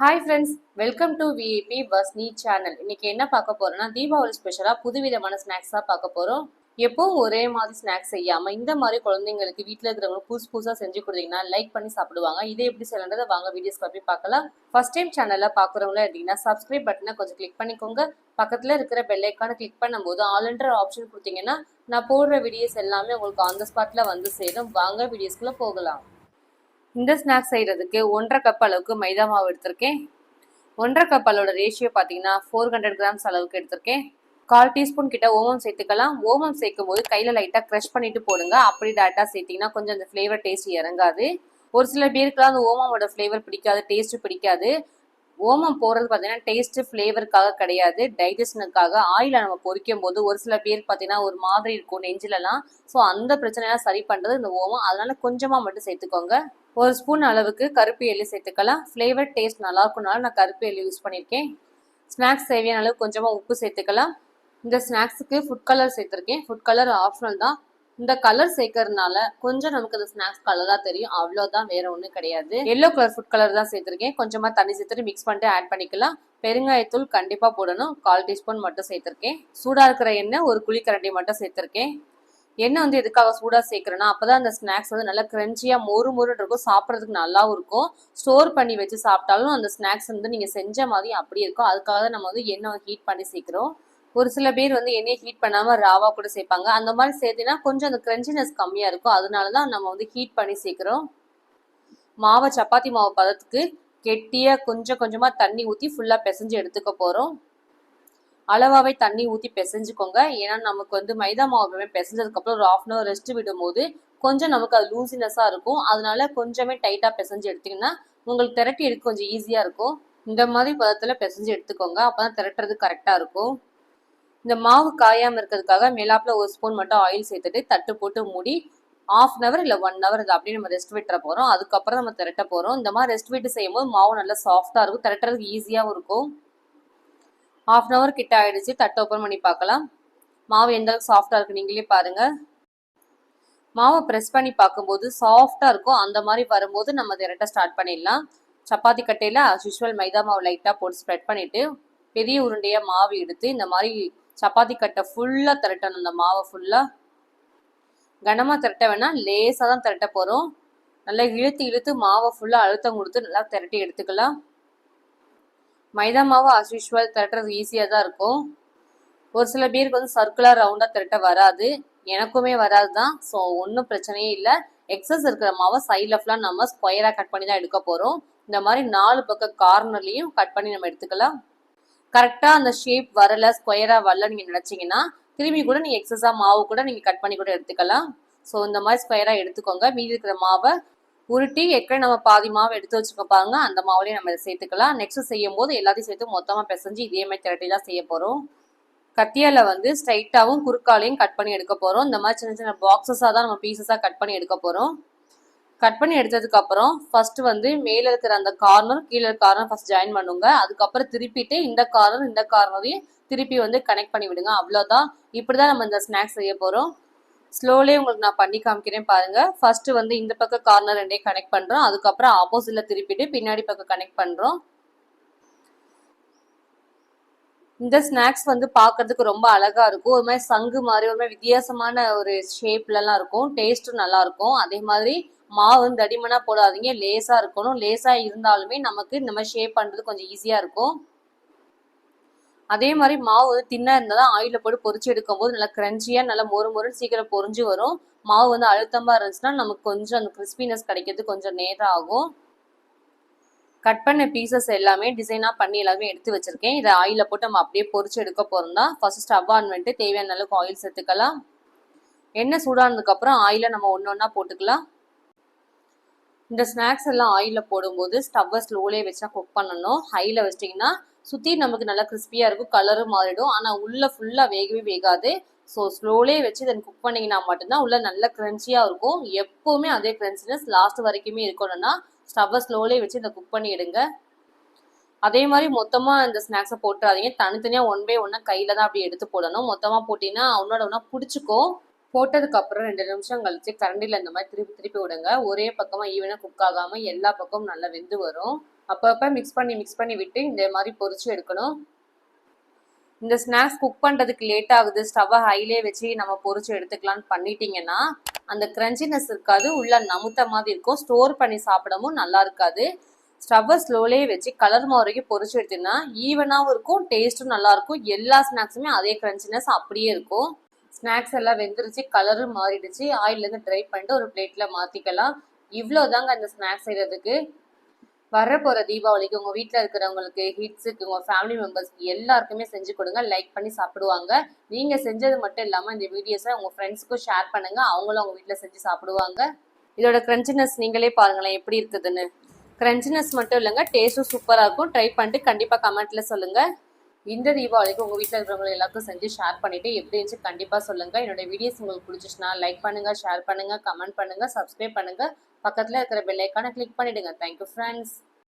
Hi friends welcome to VIP Vasni channel இன்னைக்கு என்ன பார்க்க போறோம்னா தீபாவளி ஸ்பெஷலாக புதுவிதமான ஸ்நாக்ஸாக பார்க்க போறோம். எப்பவும் ஒரே மாதிரி ஸ்நாக்ஸ் செய்யாம இந்த மாதிரி குழந்தைங்களுக்கு வீட்டில் இருக்கிறவங்க புதுசு புதுசாக செஞ்சு கொடுத்தீங்கன்னா லைக் பண்ணி சாப்பிடுவாங்க. இதை எப்படி செய்யறதை வாங்க வீடியோஸ் போய் பார்க்கலாம். ஃபர்ஸ்ட் டைம் சேனலில் பார்க்குறவங்களா இருந்தீங்கன்னா சப்ஸ்கிரைப் பட்டனை கொஞ்சம் கிளிக் பண்ணிக்கோங்க. பக்கத்தில் இருக்கிற பெல்லைக்கான கிளிக் பண்ணும்போது ஆல்ன்ற ஆப்ஷன் கொடுத்தீங்கன்னா நான் போடுற வீடியோஸ் எல்லாமே உங்களுக்கு ஆன் த ஸ்பாட்டில் வந்து சேரும். வாங்க வீடியோஸ்குள்ளே போகலாம். இந்த ஸ்நாக்ஸ் செய்கிறதுக்கு ஒன்றரை கப் அளவுக்கு மைதா மாவு எடுத்திருக்கேன். ஒன்றரை கப் அளவோட ரேஷியோ பார்த்தீங்கன்னா ஃபோர் ஹண்ட்ரட் கிராம்ஸ் அளவுக்கு எடுத்திருக்கேன். கால் டீஸ்பூன் கிட்ட ஓமம் சேர்த்துக்கலாம். ஓமம் சேர்க்கும் போது கையில் லைட்டாக க்ரஷ் பண்ணிட்டு போடுங்க. அப்படி டேட்டாக சேர்த்திங்கன்னா கொஞ்சம் அந்த ஃப்ளேவர் டேஸ்ட் இறங்காது. ஒரு சில பேருக்குலாம் அந்த ஓமமோட ஃப்ளேவர் பிடிக்காது டேஸ்ட்டு பிடிக்காது. ஓமம் போடுறது பார்த்தீங்கன்னா டேஸ்ட்டு ஃப்ளேவருக்காக கிடையாது. டைஜஷனுக்காக ஆயிலை நம்ம பொரிக்கும் போது ஒரு சில பேர் பார்த்தீங்கன்னா ஒரு மாதிரி இருக்கும் நெஞ்சிலலாம். ஸோ அந்த பிரச்சனையெல்லாம் சரி பண்ணுறது இந்த ஓமம். அதனால கொஞ்சமாக மட்டும் சேர்த்துக்கோங்க. ஒரு ஸ்பூன் அளவுக்கு கருப்பு எள்ளி சேர்த்துக்கலாம். ஃப்ளேவர் டேஸ்ட் நல்லா இருக்கும்னால நான் கருப்பு எள்ளி யூஸ் பண்ணியிருக்கேன் ஸ்நாக்ஸ் தேவையான அளவு கொஞ்சமாக உப்பு சேர்த்துக்கலாம். இந்த ஸ்நாக்ஸுக்கு ஃபுட் கலர் சேர்த்துருக்கேன். ஃபுட் கலர் ஆப்ஷனல் தான். இந்த கலர் சேர்க்கறதுனால கொஞ்சம் நமக்கு அந்த ஸ்நாக்ஸ் கலராக தெரியும். அவ்வளோதான் வேற ஒன்றும் கிடையாது. எல்லோ கலர் ஃபுட் கலர் தான் சேர்த்துருக்கேன். கொஞ்சமாக தண்ணி சேர்த்துட்டு மிக்ஸ் பண்ணிட்டு ஆட் பண்ணிக்கலாம். பெருங்காயத்தூள் கண்டிப்பாக போடணும். கால் டீஸ்பூன் மட்டும் சேர்த்துருக்கேன். சூடாக இருக்கிற எண்ணெய் ஒரு குழிக்கரண்டி மட்டும் சேர்த்துருக்கேன். எண்ணெய் வந்து எதுக்காக சூடாக சேர்க்குறேன்னா அப்போ தான் அந்த ஸ்நாக்ஸ் வந்து நல்லா க்ரன்ச்சியாக மொறு மொறுன்னு இருக்கும். சாப்பிட்றதுக்கு நல்லாவும் இருக்கும். ஸ்டோர் பண்ணி வச்சு சாப்பிட்டாலும் அந்த ஸ்நாக்ஸ் வந்து நீங்கள் செஞ்ச மாதிரி அப்படியே இருக்கும். அதுக்காக தான் நம்ம வந்து எண்ணெய் ஹீட் பண்ணி சேர்க்குறோம். ஒரு சில பேர் வந்து எண்ணெயை ஹீட் பண்ணாமல் ராவா கூட சேர்ப்பாங்க. அந்த மாதிரி சேர்த்தினா கொஞ்சம் அந்த க்ரன்ச்சினஸ் கம்மியாக இருக்கும். அதனால தான் நம்ம வந்து ஹீட் பண்ணி சேர்க்குறோம். மாவை சப்பாத்தி மாவு பதத்துக்கு கெட்டியாக கொஞ்சம் கொஞ்சமாக தண்ணி ஊற்றி ஃபுல்லாக பிசைஞ்சு எடுத்துக்க போகிறோம் அளவாகவே தண்ணி ஊற்றி பிசைஞ்சுக்கோங்க. ஏன்னா நமக்கு வந்து மைதா மாவு பிசைஞ்சதுக்கப்புறம் ஒரு ஆஃப் அன் ஹவர் ரெஸ்ட் விடும்போது கொஞ்சம் நமக்கு அது லூசினஸாக இருக்கும். அதனால கொஞ்சமே டைட்டாக பிசைஞ்சு எடுத்திங்கன்னா உங்களுக்கு திரட்டி எடுக்க கொஞ்சம் ஈஸியாக இருக்கும். இந்த மாதிரி பதத்தில் பிசைஞ்சு எடுத்துக்கோங்க. அப்போ தான் திரட்டுறது கரெக்டாக இருக்கும். இந்த மாவு காயாமல் இருக்கிறதுக்காக மேலாப்பில் ஒரு ஸ்பூன் மட்டும் ஆயில் சேர்த்துட்டு தட்டு போட்டு மூடி ஆஃப் அன் ஹவர் இல்லை ஒன் ஹவர் இது அப்படியே நம்ம ரெஸ்ட் விட்டுற போகிறோம் அதுக்கப்புறம் நம்ம திரட்ட போகிறோம் இந்த மாதிரி ரெஸ்ட் விட்டு செய்யும்போது மாவு நல்லா சாஃப்டாக இருக்கும். திரட்டுறதுக்கு ஈஸியாகவும் இருக்கும். ஆஃப் அன் ஹவர் கிட்ட ஆகிடுச்சு தட்டை ஓப்பன் பண்ணி பார்க்கலாம். மாவு எந்த அளவுக்கு சாஃப்டாக இருக்கு நீங்களே பாருங்கள் மாவை ப்ரெஸ் பண்ணி பார்க்கும்போது சாஃப்டாக இருக்கும். அந்த மாதிரி வரும்போது நம்ம திரட்ட ஸ்டார்ட் பண்ணிடலாம். சப்பாத்தி கட்டையில் அஸ் யூஸ்வல் மைதா மாவு லைட்டாக போட்டு ஸ்ப்ரெட் பண்ணிவிட்டு பெரிய உருண்டையாக மாவு எடுத்து இந்த மாதிரி சப்பாத்தி கட்டை ஃபுல்லாக திரட்டணும். இந்த மாவை ஃபுல்லாக கனமாக திரட்ட வேணால் லேசாக தான் திரட்ட போகிறோம் நல்லா இழுத்து இழுத்து மாவை ஃபுல்லாக அழுத்தம் கொடுத்து நல்லா திரட்டி எடுத்துக்கலாம். மைதா மாவு அஸ் திரட்டுறது ஈஸியாக தான் இருக்கும். ஒரு சில பேருக்கு வந்து சர்க்குலர் ரவுண்டாக திரட்ட வராது. எனக்குமே வராது தான் ஸோ ஒன்றும் பிரச்சனையே இல்லை. எக்ஸஸ் இருக்கிற மாவை சைடில் ஃபுல்லாக நம்ம ஸ்கொயராக கட் பண்ணி தான் எடுக்க போகிறோம் இந்த மாதிரி நாலு பக்கம் கார்னர்லேயும் கட் பண்ணி நம்ம எடுத்துக்கலாம். கரெக்டாக அந்த ஷேப் வரல ஸ்கொயராக வரல நீங்கள் நினச்சிங்கன்னா திரும்பி கூட நீங்கள் எக்ஸஸாக மாவு கூட நீங்கள் கட் பண்ணி கூட எடுத்துக்கலாம். ஸோ இந்த மாதிரி ஸ்கொயராக எடுத்துக்கோங்க. மீதி இருக்கிற மாவை உருட்டி ஏற்கனவே நம்ம பாதி மாவு எடுத்து வச்சுக்கப்பாங்க பாருங்க அந்த மாவுலேயும் நம்ம இதை சேர்த்துக்கலாம். நெக்ஸ்ட் செய்யும் போது எல்லாத்தையும் சேர்த்து மொத்தமாக பிசைஞ்சு இதே மாதிரி திரட்டி தான் செய்ய போகிறோம் கத்தியால வந்து ஸ்ட்ரைட்டாகவும் குறுக்காலையும் கட் பண்ணி எடுக்க போகிறோம் இந்த மாதிரி சின்ன சின்ன பாக்ஸஸாக தான் நம்ம பீசஸாக கட் பண்ணி எடுக்க போகிறோம் கட் பண்ணி எடுத்ததுக்கப்புறம் ஃபர்ஸ்ட் வந்து மேலே இருக்கிற அந்த கார்னர் கீழே இருக்கிற கார்னர் ஃபர்ஸ்ட் ஜாயின் பண்ணுங்க. அதுக்கப்புறம் திருப்பிட்டு இந்த கார்னர் இந்த கார்னரையும் திருப்பி வந்து கனெக்ட் பண்ணி விடுங்க. அவ்வளோதான் இப்படி தான் நம்ம இந்த ஸ்நாக்ஸ் செய்ய போகிறோம் ஸ்லோலே உங்களுக்கு நான் பண்ணி காமிக்கிறேன் பாருங்கள் ஃபர்ஸ்ட் வந்து இந்த பக்கம் கார்னர் ரெண்டே கனெக்ட் பண்ணுறோம் அதுக்கப்புறம் ஆப்போசிட்டில் திருப்பிட்டு பின்னாடி பக்கம் கனெக்ட் பண்ணுறோம் இந்த ஸ்நாக்ஸ் வந்து பார்க்கறதுக்கு ரொம்ப அழகா இருக்கும். ஒரு மாதிரி சங்கு மாதிரி ஒரு மாதிரி வித்தியாசமான ஒரு ஷேப்லலாம் இருக்கும். டேஸ்ட்டும் நல்லா இருக்கும். அதே மாதிரி மாவு வந்து தடிமனா போடாதீங்க. லேசா இருக்கணும். லேசா இருந்தாலுமே நமக்கு இந்த மாதிரி ஷேப் பண்றது கொஞ்சம் ஈஸியா இருக்கும். அதே மாதிரி மாவு வந்து தின்னா இருந்தால் தான் ஆயில போட்டு பொரிச்சு எடுக்கும்போது நல்லா கிரன்ச்சியா நல்லா மொறு மொறுன்னு சீக்கிரம் பொரிஞ்சு வரும். மாவு வந்து அழுத்தமா இருந்துச்சுன்னா நமக்கு கொஞ்சம் அந்த கிறிஸ்பினஸ் கிடைக்கிறது கொஞ்சம் நேரம் ஆகும். கட் பண்ண பீசஸ் எல்லாமே டிசைனாக பண்ணி எல்லாமே எடுத்து வச்சிருக்கேன். இதை ஆயிலில் போட்டு நம்ம அப்படியே பொறிச்சு எடுக்க போகிறோம் தான். ஃபர்ஸ்ட் ஸ்டவ் ஆன் வந்துட்டு தேவையான அளவுக்கு ஆயில் சேர்த்துக்கலாம் எண்ணெய் சூடானதுக்கப்புறம் ஆயிலை நம்ம ஒன்று ஒன்றா போட்டுக்கலாம். இந்த ஸ்நாக்ஸ் எல்லாம் ஆயிலில் போடும்போது ஸ்டவ்வை ஸ்லோலே வச்சா குக் பண்ணணும். ஹையில் வச்சிட்டிங்கன்னா சுற்றி நமக்கு நல்லா கிறிஸ்பியாக இருக்கும் கலரும் மாறிடும். ஆனால் உள்ளே ஃபுல்லாக வேகவே வேகாது. ஸோ ஸ்லோலே வச்சு தென் குக் பண்ணிங்கன்னா மட்டும்தான் உள்ளே நல்ல க்ரன்ச்சியாக இருக்கும். எப்போவுமே அதே க்ரன்ச்சினஸ் லாஸ்ட் வரைக்குமே இருக்கணும்னா ஸ்டவ்வை ஸ்லோலே வச்சு இதை குக் பண்ணி எடுங்க. அதே மாதிரி மொத்தமாக இந்த ஸ்நாக்ஸை போட்டுறாதீங்க. தனித்தனியாக ஒன் பை ஒன்னாக கையில் தான் அப்படி எடுத்து போடணும். மொத்தமாக போட்டிங்கன்னா அவனோட ஒன்றா பிடிச்சிக்கும் போட்டதுக்கப்புறம் ரெண்டு நிமிஷம் கழிச்சு கரண்டியில் இந்த மாதிரி திருப்பி திருப்பி விடுங்க. ஒரே பக்கமாக ஈவனாக குக் ஆகாமல் எல்லா பக்கமும் நல்லா வெந்து வரும். அப்பப்போ மிக்ஸ் பண்ணி மிக்ஸ் பண்ணி விட்டு இந்த மாதிரி பொறிச்சு எடுக்கணும். இந்த ஸ்நாக்ஸ் குக் பண்ணுறதுக்கு லேட் ஆகுது ஸ்டவ்வை ஹைலே வச்சு நம்ம பொரிச்சு எடுத்துக்கலாம்னு பண்ணிட்டீங்கன்னா அந்த க்ரன்ச்சினஸ் இருக்காது உள்ள நமுத்த மாதிரி இருக்கும். ஸ்டோர் பண்ணி சாப்பிடவும் நல்லா இருக்காது. ஸ்டவ்வை ஸ்லோலே வச்சு கலர் வரைக்கும் பொரிச்சு எடுத்தீங்கன்னா ஈவனாகவும் இருக்கும் டேஸ்ட்டும் நல்லாயிருக்கும் எல்லா ஸ்நாக்ஸுமே அதே கிரன்ச்சினஸ் அப்படியே இருக்கும். ஸ்நாக்ஸ் எல்லாம் வெந்துருச்சு கலரும் மாறிடுச்சு. ஆயிலேருந்து ட்ரை பண்ணிட்டு ஒரு பிளேட்டில் மாற்றிக்கலாம் இவ்வளோ தாங்க அந்த ஸ்நாக்ஸ் செய்கிறதுக்கு வரப்போகிற தீபாவளிக்கு உங்கள் வீட்டில் இருக்கிறவங்களுக்கு ஹிட்ஸுக்கு உங்கள் ஃபேமிலி மெம்பர்ஸ்க்கு எல்லாருக்குமே செஞ்சு கொடுங்க. லைக் பண்ணி சாப்பிடுவாங்க. நீங்கள் செஞ்சது மட்டும் இல்லாமல் இந்த வீடியோஸை உங்கள் ஃப்ரெண்ட்ஸுக்கும் ஷேர் பண்ணுங்கள் அவங்களும் அவங்க வீட்டில் செஞ்சு சாப்பிடுவாங்க. இதோட கிரன்ச்சினஸ் நீங்களே பாருங்களேன் எப்படி இருக்குதுன்னு. கிரன்ச்சினஸ் மட்டும் இல்லைங்க டேஸ்ட்டும் சூப்பராக இருக்கும். ட்ரை பண்ணிட்டு கண்டிப்பாக கமெண்ட்டில் சொல்லுங்கள் இந்த தீபாவளிக்கு உங்கள் வீட்டில் இருக்கிறவங்க எல்லாருக்கும் செஞ்சு ஷேர் பண்ணிவிட்டு எப்படி இருந்துச்சு கண்டிப்பாக சொல்லுங்கள் என்னோட வீடியோஸ் உங்களுக்கு பிடிச்சிச்சுன்னா லைக் பண்ணுங்கள் ஷேர் பண்ணுங்கள் கமெண்ட் பண்ணுங்கள் சப்ஸ்கிரைப் பண்ணுங்கள் பக்கத்தில் இருக்கிற பெல் ஐக்கானை கிளிக் பண்ணிவிடுங்க தேங்க்யூ ஃப்ரெண்ட்ஸ்